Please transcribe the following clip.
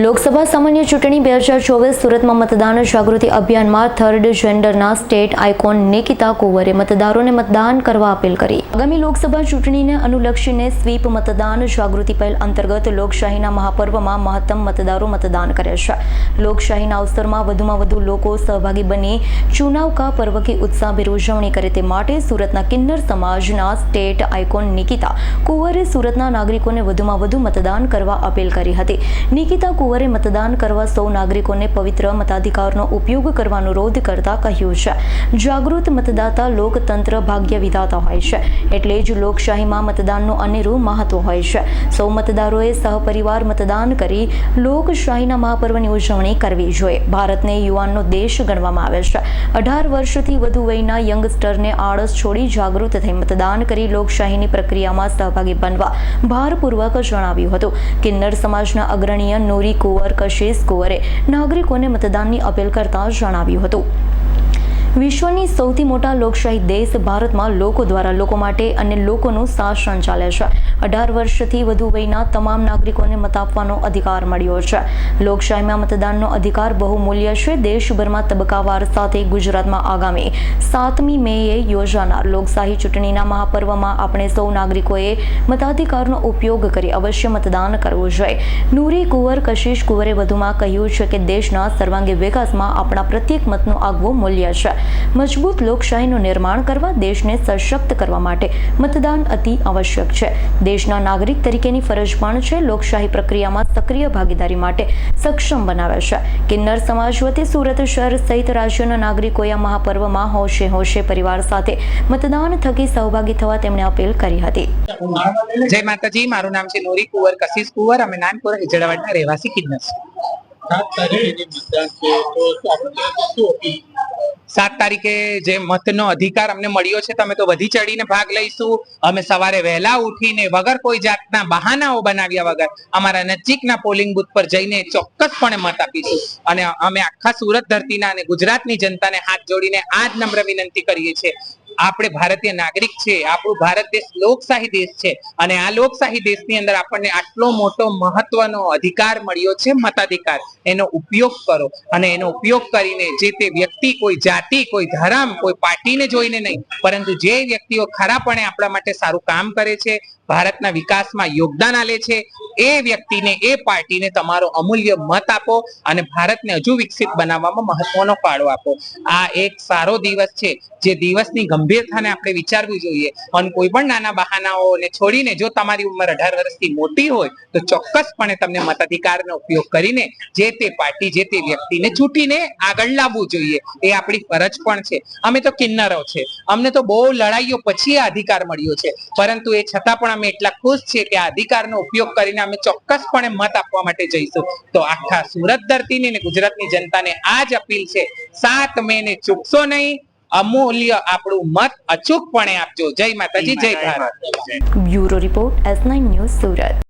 લોકસભા સામાન્ય ચૂંટણી બે હજાર ચોવીસ સુરતમાં મતદાન જાગૃતિ અભિયાનમાં થર્ડ જેન્ડરના સ્ટેટ આઇકોન નિકિતા કુંવરે મતદારોને મતદાન કરવા અપીલ કરી. આગામી લોકસભા ચૂંટણીને અનુલક્ષીને સ્વીપ મતદાન જાગૃતિ પહેલ અંતર્ગત લોકશાહીના મહાપર્વમાં મહત્તમ મતદારો મતદાન કરે છે. લોકશાહીના અવસરમાં વધુમાં વધુ લોકો સહભાગી બની ચુનાવ કા પર્વ કી ઉત્સાહભેર ઉજવણી કરે તે માટે સુરતના કિન્નર સમાજના સ્ટેટ આઇકોન નિકિતા કુંવરે સુરતના નાગરિકોને વધુમાં વધુ મતદાન કરવા અપીલ કરી હતી. નિકિતા કુંવરે મતદાન કરવા સૌ નાગરિકોને પવિત્ર મતાધિકારનો ઉપયોગ કરવાનો અનુરોધ કરતા કહ્યું છે. જાગૃત મતદાતા લોકતંત્ર ભાગ્ય વિધાતા હોય છે. એટલે જ લોકશાહીમાં મતદાનનું અનેરું મહત્વ હોય છે. સૌ મતદારોએ સહપરિવાર મતદાન કરી લોકશાહીના મહાપર્વની ઉજવણી કરવી જોઈએ. ભારતને યુવાનનો દેશ ગણવામાં આવે છે. અઢાર વર્ષથી વધુ વયના યંગસ્ટરને આળસ છોડી જાગૃત થઈ મતદાન કરી લોકશાહીની પ્રક્રિયામાં સહભાગી બનવા ભારપૂર્વક જણાવ્યું હતું. કિન્નર સમાજના અગ્રણીય નૂરી કુંવર કશિશ કુંવરે નાગરિકોને મતદાનની અપીલ કરતા જણાવ્યું હતું. વિશ્વની સૌથી મોટા લોકશાહી દેશ ભારતમાં લોકો દ્વારા લોકો માટે અને લોકોનું શાસન ચાલે છે. અઢાર વર્ષથી વધુ વયના તમામ નાગરિકોને મત આપવાનો અધિકાર મળ્યો છે. લોકશાહીમાં મતદાનનો અધિકાર બહુમૂલ્ય છે. દેશભરમાં તબક્કાવાર સાથે ગુજરાતમાં આગામી સાતમી મેએ યોજાનાર લોકશાહી ચૂંટણીના મહાપર્વમાં આપણે સૌ નાગરિકોએ મતાધિકારનો ઉપયોગ કરી અવશ્ય મતદાન કરવું જોઈએ. નૂરી કુંવર, કશિશ કુંવરે વધુમાં કહ્યું છે કે દેશના સર્વાંગી વિકાસમાં આપણા પ્રત્યેક મતનું આગવું મૂલ્ય છે. મજબૂત લોકશાહીનું નિર્માણ કરવા દેશને સશક્ત કરવા માટે મતદાન અતિ આવશ્યક છે. દેશના નાગરિક તરીકેની ફરજ પણ છે. લોકશાહી પ્રક્રિયામાં સક્રિય ભાગીદારી માટે સક્ષમ બનાવ્યા છે કિન્નર સમાજ વતી સુરત શહેર સહિત રાજ્યના નાગરિકોએ આ મહાપર્વમાં હોશે હોશે પરિવાર સાથે મતદાન થકી સહભાગી થવા તેમણે અપીલ કરી હતી. જય માતાજી મારું નામ છે નોરી કુંવર કશિશ કુંવર. અમે નાનપુર હિજડાવાડના રહેવાસી કિન્નર છીએ. સાત તારીખે જે મતનો અધિકાર અમને મળ્યો છે, તમે તો વધી ચડીને ભાગ લઈશું. અમે સવારે વહેલા ઉઠીને વગર કોઈ જાતના બહાનાઓ બનાવ્યા વગર અમારા નજીકના પોલિંગ બુથ પર જઈને ચોક્કસપણે મત આપીશું. અને અમે આખા સુરત ધરતીના અને ગુજરાતની જનતાને હાથ જોડીને આ જ નમ્ર વિનંતી કરીએ છીએ આપણે ભારતીય નાગરિક છે, આપણું ભારત દેશ લોકશાહી દેશ છે અને આ લોકશાહી દેશની અંદર આપણને આટલો મોટો મહત્વનો અધિકાર મળ્યો છે, મતાધિકાર. એનો ઉપયોગ કરો અને એનો ઉપયોગ કરીને જે તે વ્યક્તિ, કોઈ જાતિ, કોઈ ધર્મ, કોઈ પાર્ટીને જોઈને નહીં, પરંતુ જે વ્યક્તિઓ ખરાપણે આપણા માટે સારું કામ કરે છે ભારતના વિકાસમાં યોગદાન આલે છે. એ વ્યક્તિને, એ પાર્ટીને તમારો અમૂલ્ય મત આપો અને ભારતને હજુ વિકસિત બનાવવામાં મહત્વનો ફાળો આપો. આ એક સારો દિવસ છે. જે દિવસની ગંભીરતાને આપણે વિચારવું જોઈએ. અને કોઈ પણ નાના બહાનાઓને છોડીને જો તમારી ઉંમર અઢાર વર્ષથી મોટી હોય, તો ચોક્કસપણે તમને મતાધિકારનો ઉપયોગ કરીને જે તે પાર્ટી, જે તે વ્યક્તિને ચૂંટીને આગળ લાવવું જોઈએ. એ આપણી ફરજ પણ છે. અમે તો કિન્નરો છે. અમને તો બહુ લડાઈઓ પછી આ અધિકાર મળ્યો છે. પરંતુ એ છતાં પણ અમે એટલા ખુશ છીએ કે આ અધિકારનો ઉપયોગ કરીને અમે ચોક્કસપણે મત આપવા માટે જઈશું. તો આખા સુરત ધરતીની અને ગુજરાતની જનતાને આ જ અપીલ છે સાત મે ને ચૂકશો નહીં અમૂલ્ય આપણું મત અચૂકપણે આપજો. જય માતાજી જય Bharat. Bureau report S nine news Surat.